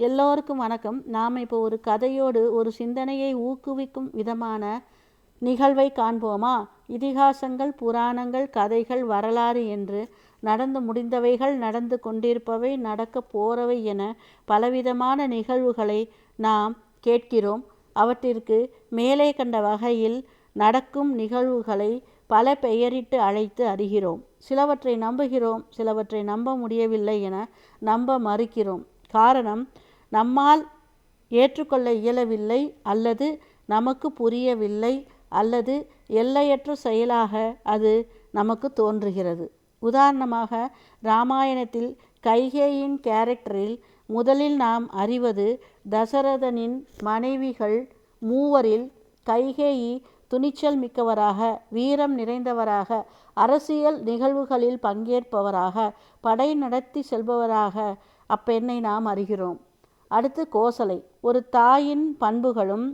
எல்லோருக்கும் வணக்கம். நாம் இப்போ ஒரு கதையோடு ஒரு சிந்தனையை ஊக்குவிக்கும் விதமான நிகழ்வை காண்போமா? இதிகாசங்கள் புராணங்கள் கதைகள் வரலாறு என்று நடந்து முடிந்தவைகள் நடந்து கொண்டிருப்பவை நடக்கப் போறவை என பலவிதமான நிகழ்வுகளை நாம் கேட்கிறோம். அவற்றிற்கு மேலே கண்ட வகையில் நடக்கும் நிகழ்வுகளை பல பெயரிட்டு அழைத்து அறிகிறோம். சிலவற்றை நம்புகிறோம் சிலவற்றை நம்ப முடியவில்லை என நம்ப மறுக்கிறோம். காரணம் நம்மால் ஏற்றுக்கொள்ள இயலவில்லை அல்லது நமக்கு புரியவில்லை அல்லது எல்லையற்ற செயலாக அது நமக்கு தோன்றுகிறது. உதாரணமாக ராமாயணத்தில் கைகேயின் கேரக்டரில் முதலில் நாம் அறிவது தசரதனின் மனைவிகள் மூவரில் கைகேயி துணிச்சல் மிக்கவராக வீரம் நிறைந்தவராக அரசியல் நிகழ்வுகளில் பங்கேற்பவராக படை நடத்தி செல்பவராக அப்பெண்ணை நாம் அறிகிறோம். அடுத்து கோசலை. ஒரு தாயின் பண்புகளும்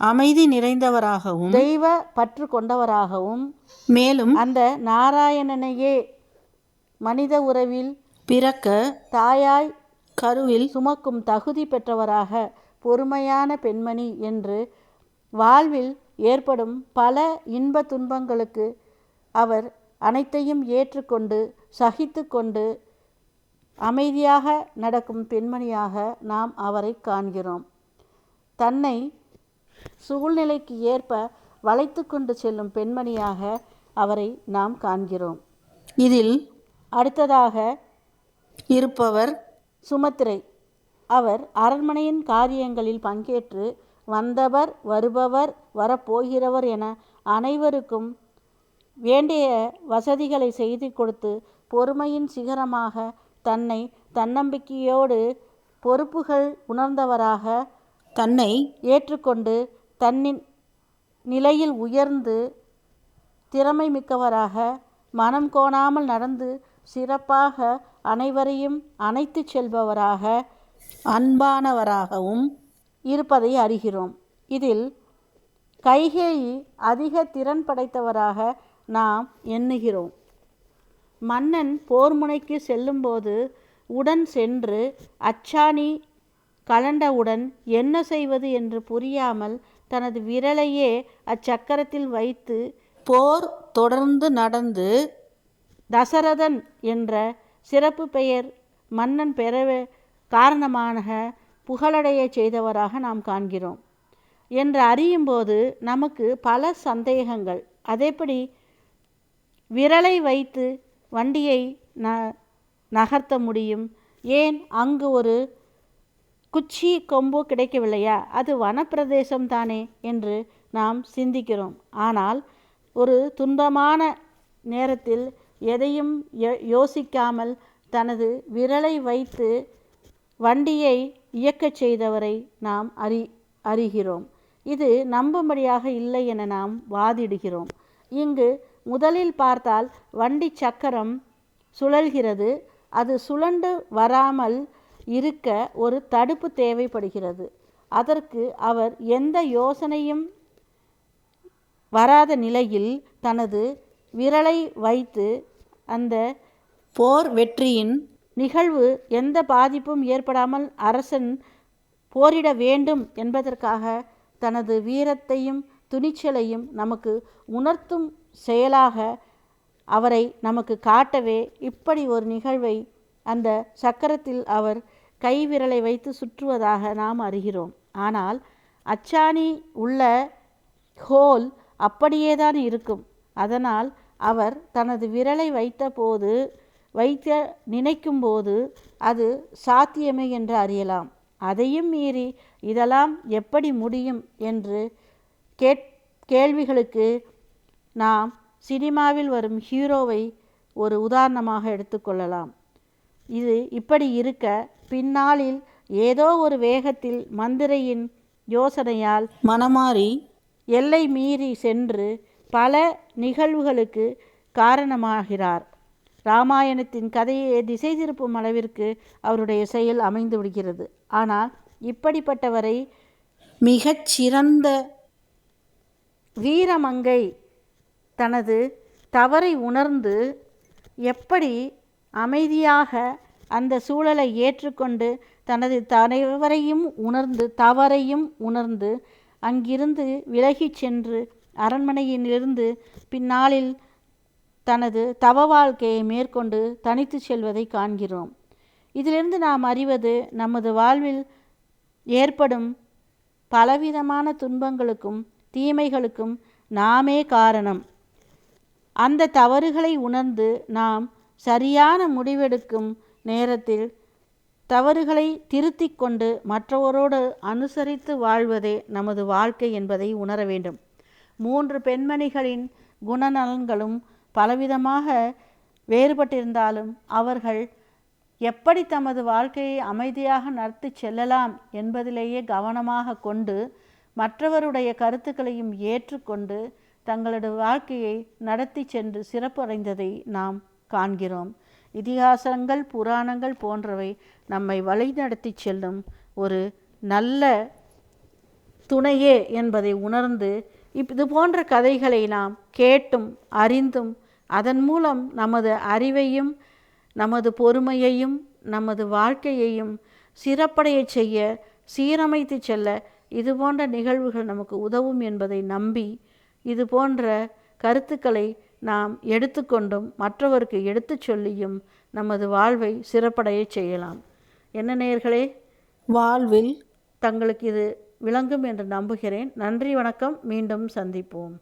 அமைதி நிறைந்தவராகவும் தெய்வ பற்று கொண்டவராகவும் மேலும் அந்த நாராயணனையே மனித உறவில் பிறக்க தாயாய் கருவில் சுமக்கும் தகுதி பெற்றவராக பொறுமையான பெண்மணி என்று வாழ்வில் ஏற்படும் பல இன்ப துன்பங்களுக்கு அவர் அனைத்தையும் ஏற்றுக்கொண்டு சகித்து கொண்டு அமைதியாக நடக்கும் பெண்மணியாக நாம் அவரை காண்கிறோம். தன்னை சூழ்நிலைக்கு ஏற்ப வளைத்து கொண்டு செல்லும் பெண்மணியாக அவரை நாம் காண்கிறோம். இதில் அடுத்ததாக இருப்பவர் சுமத்திரை. அவர் அரண்மனையின் காரியங்களில் பங்கேற்று வந்தவர் வருபவர் வரப்போகிறவர் என அனைவருக்கும் வேண்டிய வசதிகளை செய்து கொடுத்து பொறுமையின் சிகரமாக தன்னை தன்னம்பிக்கையோடு பொறுப்புகள் உணர்ந்தவராக தன்னை ஏற்றுக்கொண்டு தன்னின் நிலையில் உயர்ந்து திறமை மிக்கவராக மனம் கோணாமல் நடந்து சிறப்பாக அனைவரையும் அணைத்து செல்பவராக அன்பானவராகவும் இருப்பதை அறிகிறோம். இதில் கைகேயி அதிக திறன் படைத்தவராக நாம் எண்ணுகிறோம். மன்னன் போர் முனைக்கு செல்லும்போது உடன் சென்று அச்சாணி கலண்டவுடன் என்ன செய்வது என்று புரியாமல் தனது விரலையே அச்சக்கரத்தில் வைத்து போர் தொடர்ந்து நடந்து தசரதன் என்ற சிறப்பு பெயர் மன்னன் பெற காரணமாக புகழடைய செய்தவராக நாம் காண்கிறோம் என்று அறியும்போது நமக்கு பல சந்தேகங்கள். அதேபடி விரலை வைத்து வண்டியை ந நகர்த்த முடியும். ஏன்? அங்கு ஒரு குச்சி கொம்பு கிடைக்கவில்லையா? அது வனப்பிரதேசம் தானே என்று நாம் சிந்திக்கிறோம். ஆனால் ஒரு துன்பமான நேரத்தில் எதையும் யோ- யோசிக்காமல் தனது விரலை வைத்து வண்டியை இயக்கச் செய்தவரை நாம் அறி அறிகிறோம். இது நம்பும்படியாக இல்லை என நாம் வாதிடுகிறோம். இங்கு முதலில் பார்த்தால் வண்டி சக்கரம் சுழல்கிறது. அது சுழண்டு வராமல் இருக்க ஒரு தடுப்பு தேவைப்படுகிறது. அதற்கு அவர் எந்த யோசனையும் வராத நிலையில் தனது விரலை வைத்து அந்த போர் வெற்றியின் நிகழ்வு எந்த பாதிப்பும் ஏற்படாமல் அரசன் போரிட வேண்டும் என்பதற்காக தனது வீரத்தையும் துணிச்சலையும் நமக்கு உணர்த்தும் செயலாக அவரை நமக்கு காட்டவே இப்படி ஒரு நிகழ்வை அந்த சக்கரத்தில் அவர் கை விரலை வைத்து சுற்றுவதாக நாம் அறிகிறோம். ஆனால் அச்சாணி உள்ள ஹோல் அப்படியே தான் இருக்கும். அதனால் அவர் தனது விரலை வைத்தபோது வைக்க நினைக்கும்போது அது சாத்தியமே என்று அறியலாம். அதையும் மீறி இதெல்லாம் எப்படி முடியும் என்று கேட் கேள்விகளுக்கு நாம் சினிமாவில் வரும் ஹீரோவை ஒரு உதாரணமாக எடுத்துக்கொள்ளலாம். இது இப்படி இருக்க பின்னாளில் ஏதோ ஒரு வேகத்தில் மந்திரையின் யோசனையால் மனமாறி எல்லை மீறி சென்று பல நிகழ்வுகளுக்கு காரணமாகிறார். ராமாயணத்தின் கதையை திசை திருப்பும் அளவிற்கு அவருடைய செயல் அமைந்து விடுகிறது. ஆனால் இப்படிப்பட்டவரை மிகச் சிறந்த வீரமங்கை தனது தவறை உணர்ந்து எப்படி அமைதியாக அந்த சூழலை ஏற்றுக்கொண்டு தனது தலைவரையும் உணர்ந்து தவறையும் உணர்ந்து அங்கிருந்து விலகிச் சென்று அரண்மனையிலிருந்து பின்னாளில் தனது தவ வாழ்க்கையை மேற்கொண்டு தனித்து செல்வதை காண்கிறோம். இதிலிருந்து நாம் அறிவது நமது வாழ்வில் ஏற்படும் பலவிதமான துன்பங்களுக்கும் தீமைகளுக்கும் நாமே காரணம். அந்த தவறுகளை உணர்ந்து நாம் சரியான முடிவெடுக்கும் நேரத்தில் தவறுகளை திருத்தி கொண்டு மற்றவரோடு அனுசரித்து வாழ்வதே நமது வாழ்க்கை என்பதை உணர வேண்டும். மூன்று பெண்மணிகளின் குணநலன்களும் பலவிதமாக வேறுபட்டிருந்தாலும் அவர்கள் எப்படி தமது வாழ்க்கையை அமைதியாக நடத்தி செல்லலாம் என்பதிலேயே கவனமாக கொண்டு மற்றவருடைய கருத்துக்களையும் ஏற்றுக்கொண்டு தங்களது வாழ்க்கையை நடத்தி சென்று சிறப்படைந்ததை நாம் காண்கிறோம். இதிகாசங்கள் புராணங்கள் போன்றவை நம்மை வழிநடத்தி செல்லும் ஒரு நல்ல துணையே என்பதை உணர்ந்து இப் இது போன்ற கதைகளை நாம் கேட்டும் அறிந்தும் அதன் மூலம் நமது அறிவையும் நமது பொறுமையையும் நமது வாழ்க்கையையும் சிறப்படைய செய்ய சீரமைத்து செல்ல இது போன்ற நிகழ்வுகள் நமக்கு உதவும் என்பதை நம்பி இது போன்ற கருத்துக்களை நாம் எடுத்துக்கொண்டும் மற்றவருக்கு எடுத்துச் சொல்லியும் நமது வாழ்வை சிறப்படைய செய்யலாம். என்ன நேயர்களே? வாழ்வில் தங்களுக்கு இது விளங்கும் என்று நம்புகிறேன். நன்றி வணக்கம். மீண்டும் சந்திப்போம்.